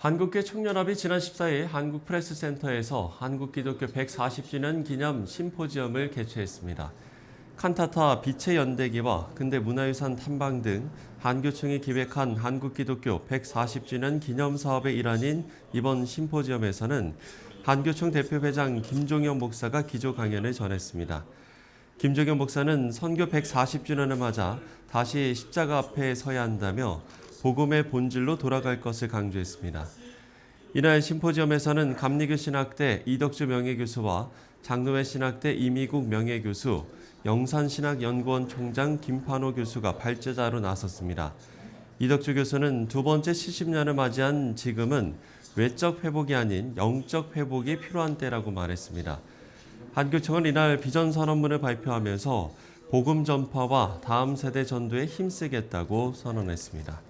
한국교 청년합이 지난 14일 한국프레스센터에서 한국기독교 140주년 기념 심포지엄을 개최했습니다. 칸타타 빛의 연대기와 근대 문화유산 탐방 등 한교총이 기획한 한국기독교 140주년 기념 사업의 일환인 이번 심포지엄에서는 한교총 대표회장 김종영 목사가 기조 강연을 전했습니다. 김종영 목사는 선교 140주년을 맞아 다시 십자가 앞에 서야 한다며 복음의 본질로 돌아갈 것을 강조했습니다. 이날 심포지엄에서는 감리교 신학대 이덕주 명예교수와 장로회 신학대 이미국 명예교수, 영산신학연구원 총장 김판호 교수가 발제자로 나섰습니다. 이덕주 교수는 두 번째 70년을 맞이한 지금은 외적 회복이 아닌 영적 회복이 필요한 때라고 말했습니다. 한교총은 이날 비전 선언문을 발표하면서 복음 전파와 다음 세대 전도에 힘쓰겠다고 선언했습니다.